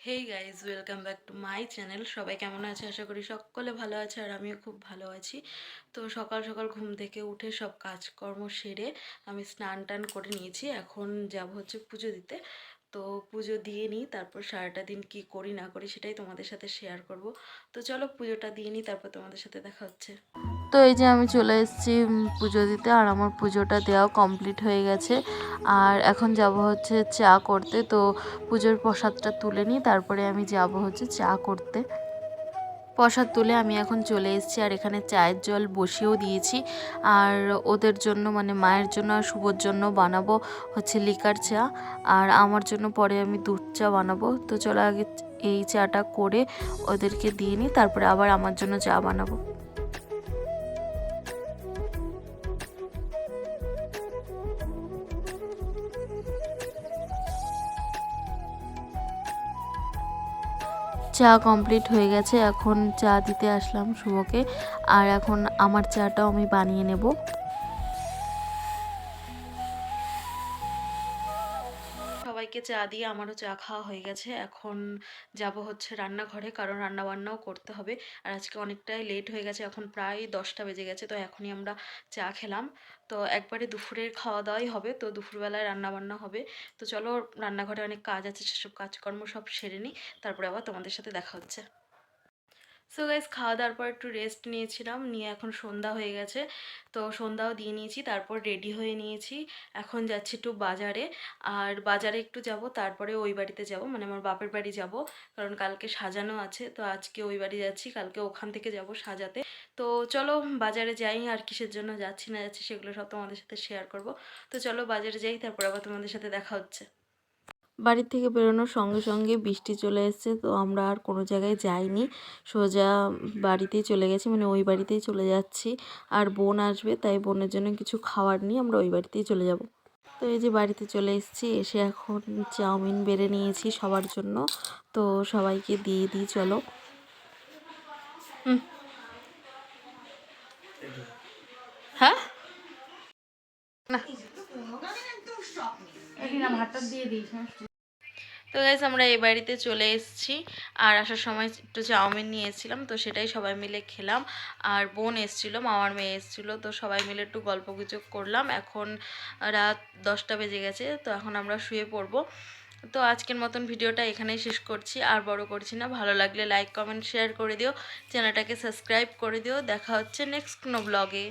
Hey guys welcome back to my channel সবাই কেমন আছে? আশা করি সকলে ভালো আছে আর আমিও খুব ভালো আছি। তো সকাল সকাল ঘুম থেকে উঠে সব কাজকর্ম সেরে আমি স্নান টান করে নিয়েছি। এখন যাব হচ্ছে পুজো দিতে। তো পুজো দিয়ে নিই, তারপর সারাটা দিন কি করি না করি সেটাই তোমাদের সাথে শেয়ার করব। তো চলো পুজোটা দিয়ে নিই, তারপর তোমাদের সাথে দেখা হচ্ছে। তো এই যে আমি চলে এসেছি পুজো দিতে আর আমার পুজোটা দেওয়াও কমপ্লিট হয়ে গেছে। আর এখন যাব হচ্ছে চা করতে, তো পুজোর প্রসাদটা তুলে নিই, তারপরে আমি যাব হচ্ছে চা করতে। প্রসাদ তুলে আমি এখন চলে এসেছি আর এখানে চায়ের জল বসিয়েও দিয়েছি। আর ওদের জন্য মানে মায়ের জন্য আর শুভর জন্য বানাবো হচ্ছে লিকার চা। আর আমার জন্য পরে আমি দুধ চা বানাবো। তো চলো আগে এই চাটা করে ওদেরকে দিয়ে নিই, তারপরে আবার আমার জন্য চা বানাবো। চা কমপ্লিট হয়ে গেছে, এখন চা দিতে আসলাম শুভকে। আর এখন আমার চাটাও আমি বানিয়ে নেব। সবাইকে চা দিয়ে আমারও চা খাওয়া হয়ে গেছে। এখন যাব হচ্ছে রান্নাঘরে কারণ রান্না বান্নাও করতে হবে। আর আজকে অনেকটাই লেট হয়ে গেছে, এখন প্রায় দশটা বেজে গেছে, তো এখনই আমরা চা খেলাম। তো একবারে দুপুরের খাওয়া দাওয়াই হবে, তো দুপুরবেলায় রান্নাবান্না হবে। তো চলো রান্নাঘরে অনেক কাজ আছে, সেসব কাজকর্ম সব সেরে নিই, তারপরে আবার তোমাদের সাথে দেখা হচ্ছে। সো গাইজ খাওয়া দাওয়ার পর একটু রেস্ট নিয়েছিলাম, নিয়ে এখন সন্ধ্যা হয়ে গেছে। তো সন্ধ্যাও দিয়ে নিয়েছি, তারপর রেডি হয়ে নিয়েছি। এখন যাচ্ছি একটু বাজারে। আর বাজারে একটু যাব, তারপরে ওই বাড়িতে যাব। মানে আমার বাপের বাড়ি যাব, কারণ কালকে সাজানো আছে। তো আজকে ওই বাড়ি যাচ্ছি, কালকে ওখান থেকে যাব সাজাতে। তো চলো বাজারে যাই, আর কিসের জন্য যাচ্ছি না যাচ্ছি সেগুলো সব তোমাদের সাথে শেয়ার করব। তো চলো বাজারে যাই, তারপর আবার তোমাদের সাথে দেখা হচ্ছে। বাড়ি থেকে বেরোনোর সঙ্গে সঙ্গে বৃষ্টি চলে এসেছে, তো আমরা আর কোনো জায়গায় যাইনি। সোজা বাড়িতেই চলে গেছি মানে ওই বাড়িতেই চলে যাচ্ছি। আর বোন আসবে, তাই বোনের জন্য কিছু খাওয়ার নিয়ে আমরা ওই বাড়িতেই চলে যাব। তো এই যে বাড়িতে চলে এসেছি, এসে এখন চাউমিন বেড়ে নিয়েছি সবার জন্য। তো সবাইকে দিয়ে দিই, চলো। হ্যাঁ? তো গাইজ আমরা এই বাড়িতে চলে এসেছি। আর আসার সময় একটু চাউমিন নিয়ে এসেছিলাম তো সেটাই সবাই মিলে খেলাম। আর বোন এসেছিল, মামার মেয়ে এসেছিল, তো সবাই মিলে একটু গল্প গুজব করলাম। এখন রাত দশটা বেজে গেছে, তো এখন আমরা শুয়ে পড়ব। তো আজকের মতন ভিডিওটা এখানেই শেষ করছি। আর বড় করছি না, ভালো লাগলে লাইক কমেন্ট শেয়ার করে দিও। চ্যানেলটাকে সাবস্ক্রাইব করে দিও। দেখা হচ্ছে নেক্সট কোনো ব্লগে